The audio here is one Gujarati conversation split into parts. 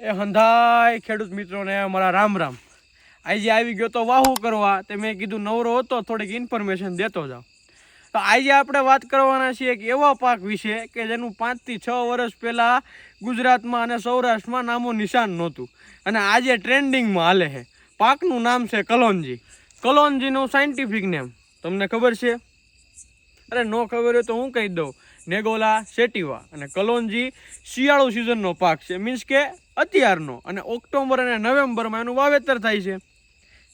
એ હંધાય ખેડૂત મિત્રોને મારા રામ રામ. આજે આવી ગયો તો વાહુ કરવા, તે મેં કીધું નવરો હતો, થોડીક ઇન્ફોર્મેશન દેતો જાઉં. તો આજે આપણે વાત કરવાના છીએ એક એવા પાક વિશે કે જેનું પાંચથી છ વર્ષ પહેલાં ગુજરાતમાં અને સૌરાષ્ટ્રમાં નામો નિશાન નહોતું. અને આજે ટ્રેન્ડિંગમાં હાલે છે. પાકનું નામ છે કલોનજી. કલોનજીનું સાયન્ટિફિક નેમ તમને ખબર છે? અરે નો ખબર હોય તો હું કહી દઉં. નેગોલા સેટીવા અને કલોંજી શિયાળો સિઝનનો પાક છે. મીન્સ કે અત્યારનો અને ઓક્ટોબર અને નવેમ્બરમાં એનું વાવેતર થાય છે.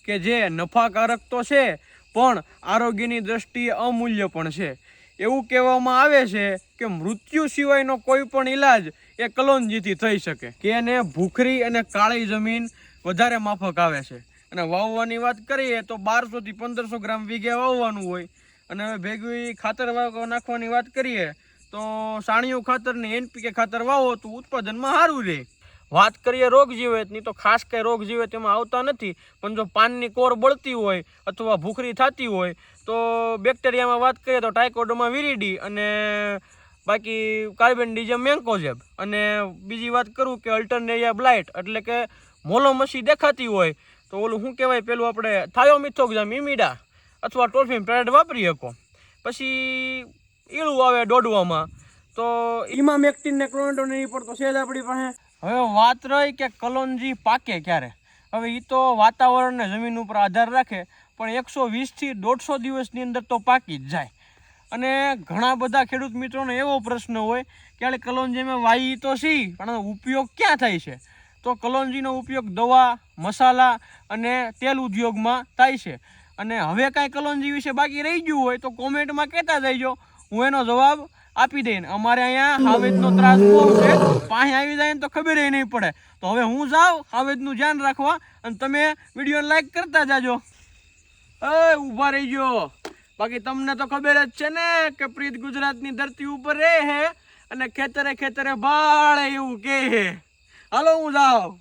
કે જે નફાકારક તો છે, પણ આરોગ્યની દ્રષ્ટિએ અમૂલ્ય પણ છે. એવું કહેવામાં આવે છે કે મૃત્યુ સિવાયનો કોઈ પણ ઈલાજ એ કલોંજીથી થઈ શકે. કે એને ભૂખરી અને કાળી જમીન વધારે માફક આવે છે. અને વાવવાની વાત કરીએ તો બારસોથી પંદરસો ગ્રામ વીઘે વાવવાનું હોય. અને હવે ભેગવી ખાતર નાખવાની વાત કરીએ, તો સાણિયું ખાતર ને એનપીકે ખાતર વાવો તો ઉત્પાદનમાં સારું રહે વાત કરીએ રોગ જીવેતની, તો ખાસ કંઈ રોગ જીવેત એમાં આવતા નથી, પણ જો પાનની કોર બળતી હોય અથવા ભૂખરી થતી હોય, તો બેક્ટેરિયામાં વાત કરીએ તો ટાઇકોડોમાં વિરીડી અને બાકી કાર્બન કાર્બેન્ડિજમ મેન્કોઝેબ અને બીજી વાત કરું કે અલ્ટરનેરિયા બ્લાઇટ, એટલે કે મોલોમસી દેખાતી હોય, તો ઓલું શું કહેવાય પેલું આપણે, થાયોમિથોક્ઝામ, ઇમિડા. અથવા ટોલ્ફિન પેડ વાપરી શકો. પછી ઈળું આવે દોડવામાં તો એમાં મેક્ટિન ને ક્લોરેન્ટોન એની પડતો તો છે જ આપણી પાસે. હવે વાત રહી કે કલોંજી પાકે ક્યારે? હવે એ તો વાતાવરણ ને જમીન ઉપર આધાર રાખે પણ એકસો વીસથી દોઢસો દિવસની અંદર તો પાકી જ જાય. અને ઘણા બધા ખેડૂત મિત્રોને એવો પ્રશ્ન હોય કે આલે કલોંજીમાં વાઈ તો સી પણ ઉપયોગ ક્યાં થાય છે? તો કલોંજીનો ઉપયોગ દવા મસાલા અને તેલ ઉદ્યોગમાં થાય છે. અને હવે કાંઈ કલોનજી વિશે બાકી રહી ગયું હોય તો કોમેન્ટમાં કહેતા જઈજો. હું એનો જવાબ આપી દઈને. અમારે અહીંયા હાવેદનો ત્રાસ બહુ છે. પાસે આવી જાય ને તો ખબર નહીં પડે. તો હવે હું જાઉં, હાવેદનું ધ્યાન રાખવા અને તમે વીડિયો લાઈક કરતા જાજો. એ, ઊભા રહી ગયો બાકી તમને તો ખબર જ છે ને કે પ્રીત ગુજરાતની ધરતી ઉપર રહે હે અને ખેતરે ખેતરે ભાળે એવું કે હાલો હું જાઉં.